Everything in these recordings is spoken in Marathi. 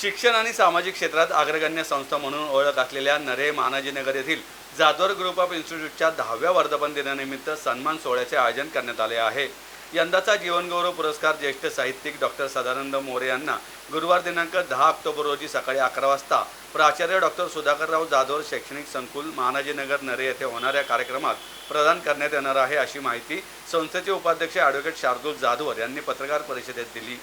शिक्षण आणि सामाजिक क्षेत्रात अग्रगण्य संस्था म्हणून ओळख असलेल्या नरे मानाजीनगर येथील जाधवर ग्रुप ऑफ इन्स्टिट्यूटच्या दहाव्या वर्धापन दिनानिमित्त सन्मान सोहळ्याचे आयोजन करण्यात आले आहे. यंदाचा जीवनगौरव पुरस्कार ज्येष्ठ साहित्यिक डॉक्टर सदानंद मोरे यांना गुरुवार दिनांक दहा ऑक्टोबर रोजी सकाळी अकरा वाजता प्राचार्य डॉक्टर सुधाकरराव जाधवर शैक्षणिक संकुल महानाजीनगर नरे येथे होणाऱ्या कार्यक्रमात प्रदान करण्यात येणार आहे अशी माहिती संस्थेचे उपाध्यक्ष ॲडव्होकेट शार्दूल जाधवर यांनी पत्रकार परिषदेत दिली.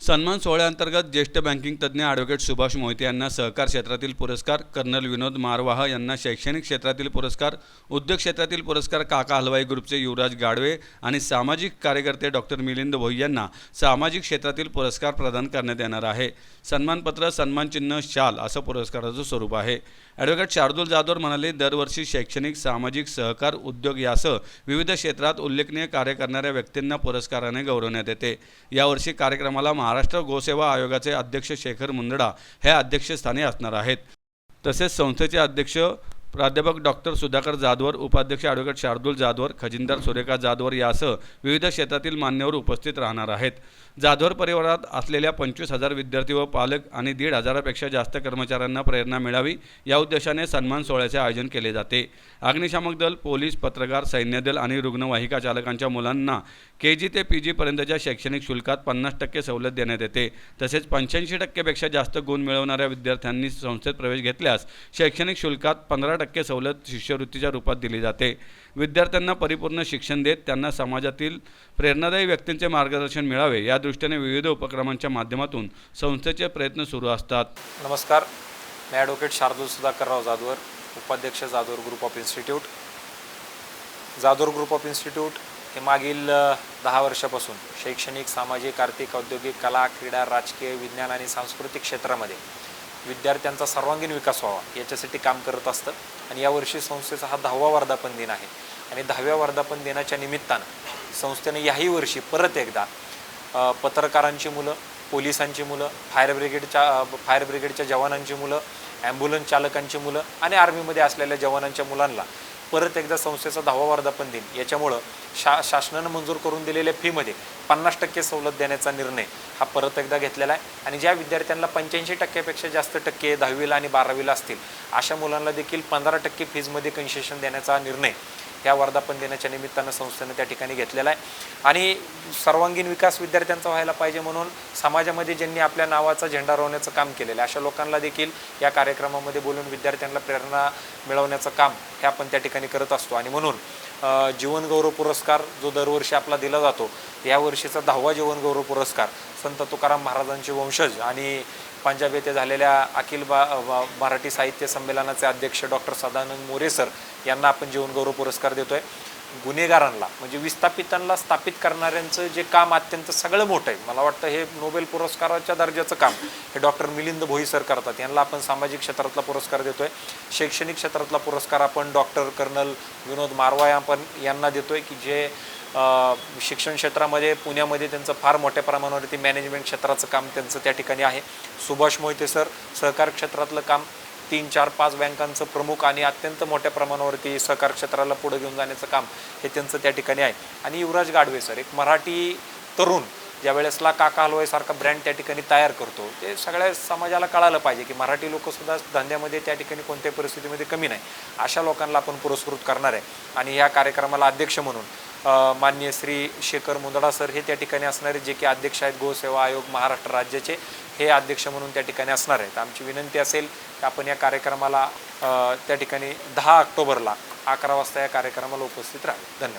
सन्मान सोहळ्याअंतर्गत ज्येष्ठ बँकिंग तज्ज्ञ ॲडव्होकेट सुभाष मोहिते यांना सहकार क्षेत्रातील पुरस्कार कर्नल विनोद मारवाह यांना शैक्षणिक क्षेत्रातील पुरस्कार उद्योग क्षेत्रातील पुरस्कार काका हलवाई ग्रुपचे युवराज गाडवे आणि सामाजिक कार्यकर्ते डॉक्टर मिलिंद भोई यांना सामाजिक क्षेत्रातील पुरस्कार प्रदान करण्यात येणार आहे. सन्मानपत्र सन्मानचिन्ह शाल असं पुरस्काराचं स्वरूप आहे. ॲडव्होकेट शार्दूल जाधव म्हणाले दरवर्षी शैक्षणिक सामाजिक सहकार उद्योग यासह विविध क्षेत्रात उल्लेखनीय कार्य करणाऱ्या व्यक्तींना पुरस्काराने गौरवण्यात येते. यावर्षी कार्यक्रमाला महाराष्ट्र गोसेवा आयोगाचे अध्यक्ष शेखर मुंदडा हे अध्यक्षस्थानी असणार आहेत. तसेच संस्थेचे अध्यक्ष प्राध्यापक डॉक्टर सुधाकर जाधवर उपाध्यक्ष ॲडव्होकेट शार्दूल जाधवर खजिनदार सुरेखा जाधवर यासह विविध क्षेत्रातील मान्यवर उपस्थित राहणार आहेत. जाधवर परिवारात असलेल्या पंचवीस हजार विद्यार्थी व पालक आणि दीड हजारापेक्षा जास्त कर्मचाऱ्यांना प्रेरणा मिळावी या उद्देशाने सन्मान सोहळ्याचे आयोजन केले जाते. अग्निशामक दल पोलीस पत्रकार सैन्यदल आणि रुग्णवाहिका चालकांच्या मुलांना के जी ते पी जीपर्यंतच्या शैक्षणिक शुल्कात पन्नास टक्के सवलत देण्यात येते. तसेच पंच्याऐंशी टक्केपेक्षा जास्त गुण मिळवणाऱ्या विद्यार्थ्यांनी संस्थेत प्रवेश घेतल्यास शैक्षणिक शुल्कात पंधरा टक्के सवलत शिष्यवृत्तीच्या रूपात दिली जाते. विद्यार्थ्यांना परिपूर्ण शिक्षण देत त्यांना समाजातील प्रेरणादायी व्यक्तींचे मार्गदर्शन मिळावे या दृष्टीने विविध उपक्रमांच्या माध्यमातून संस्थेचे प्रयत्न सुरू असतात. नमस्कार. मी ॲडव्होकेट शार्दूल सुधाकरराव जाधवर उपाध्यक्ष Jadhavar group of institute Jadhavar group of institute हे मागील दहा वर्षापासून शैक्षणिक सामाजिक आर्थिक औद्योगिक कला क्रीडा राजकीय विज्ञान आणि सांस्कृतिक क्षेत्रामध्ये विद्यार्थ्यांचा सर्वांगीण विकास व्हावा याच्यासाठी काम करत असतं आणि यावर्षी संस्थेचा हा दहावा वर्धापन दिन आहे. आणि दहाव्या वर्धापन दिनाच्या निमित्तानं संस्थेने याही वर्षी परत एकदा पत्रकारांची मुलं पोलिसांची मुलं फायर ब्रिगेडच्या फायर ब्रिगेडच्या जवानांची मुलं ॲम्ब्युलन्स चालकांची मुलं आणि आर्मीमध्ये असलेल्या जवानांच्या मुलांना परत एकदा संस्थेचा दहावा वर्धापन दिन. याच्यामुळं शा शासनानं मंजूर करून दिलेल्या फीमध्ये पन्नास टक्के सवलत देण्याचा निर्णय हा परत एकदा घेतलेला आहे. आणि ज्या विद्यार्थ्यांना पंच्याऐंशी टक्क्यापेक्षा जास्त टक्के दहावीला आणि बारावीला असतील अशा मुलांना देखील पंधरा टक्के फीजमध्ये कन्सेशन देण्याचा निर्णय या वर्धापन दिनाच्या निमित्तानं संस्थेनं त्या ठिकाणी घेतलेला आहे. आणि सर्वांगीण विकास विद्यार्थ्यांचा व्हायला पाहिजे म्हणून समाजामध्ये ज्यांनी आपल्या नावाचा झेंडा रोवण्याचं काम केलेलं आहे अशा लोकांना देखील या कार्यक्रमामध्ये बोलून विद्यार्थ्यांना प्रेरणा मिळवण्याचं काम हे आपण त्या ठिकाणी करत असतो. आणि म्हणून जीवनगौरव पुरस्कार जो दरवर्षी आपला दिला जातो यावर्षीचा दहावा जीवनगौरव पुरस्कार संत तुकाराम महाराजांचे वंशज आणि पंजाब येथे झालेल्या अखिल बा मराठी साहित्य संमेलनाचे अध्यक्ष डॉक्टर सदानंद मोरे सर यांना आपण जीवनगौरव पुरस्कार देतोय. गुन्हेगारांना म्हणजे विस्थापितांना स्थापित करणाऱ्यांचं जे काम अत्यंत सगळं मोठं आहे. मला वाटतं हे नोबेल पुरस्काराच्या दर्जाचं काम हे डॉक्टर मिलिंद भोई सर करतात. यांना आपण सामाजिक क्षेत्रातला पुरस्कार देतोय. शैक्षणिक क्षेत्रातला पुरस्कार आपण डॉक्टर कर्नल विनोद मारवाय आपण यांना देतोय की जे शिक्षण क्षेत्रामध्ये पुण्यामध्ये त्यांचं फार मोठ्या प्रमाणावरती मॅनेजमेंट क्षेत्राचं काम त्यांचं त्या ठिकाणी आहे. सुभाष मोहिते सर सहकार क्षेत्रातलं काम तीन चार पाच बँकांचं प्रमुख आणि अत्यंत मोठ्या प्रमाणावरती सहकार क्षेत्राला पुढे घेऊन जाण्याचं काम हे त्यांचं त्या ठिकाणी आहे. आणि युवराज गाडवे सर एक मराठी तरुण ज्या वेळेसला काका हलवाईसारखा ब्रँड त्या ठिकाणी तयार करतो ते सगळ्या समाजाला कळालं पाहिजे की मराठी लोकसुद्धा धंद्यामध्ये त्या ठिकाणी कोणत्याही परिस्थितीमध्ये कमी नाही. अशा लोकांना आपण पुरस्कृत करणार आहे. आणि या कार्यक्रमाला अध्यक्ष म्हणून मान्य माननीय श्री शेखर मुंदडा सर हे त्या ठिकाणी असणारे जे की अध्यक्ष आहेत गोसेवा आयोग महाराष्ट्र राज्याचे हे अध्यक्ष म्हणून त्या ठिकाणी असणार आहेत. आमची विनंती असेल की आपण या कार्यक्रमाला त्या ठिकाणी दहा ऑक्टोबरला अकरा वाजता या कार्यक्रमाला उपस्थित राहावे. धन्यवाद.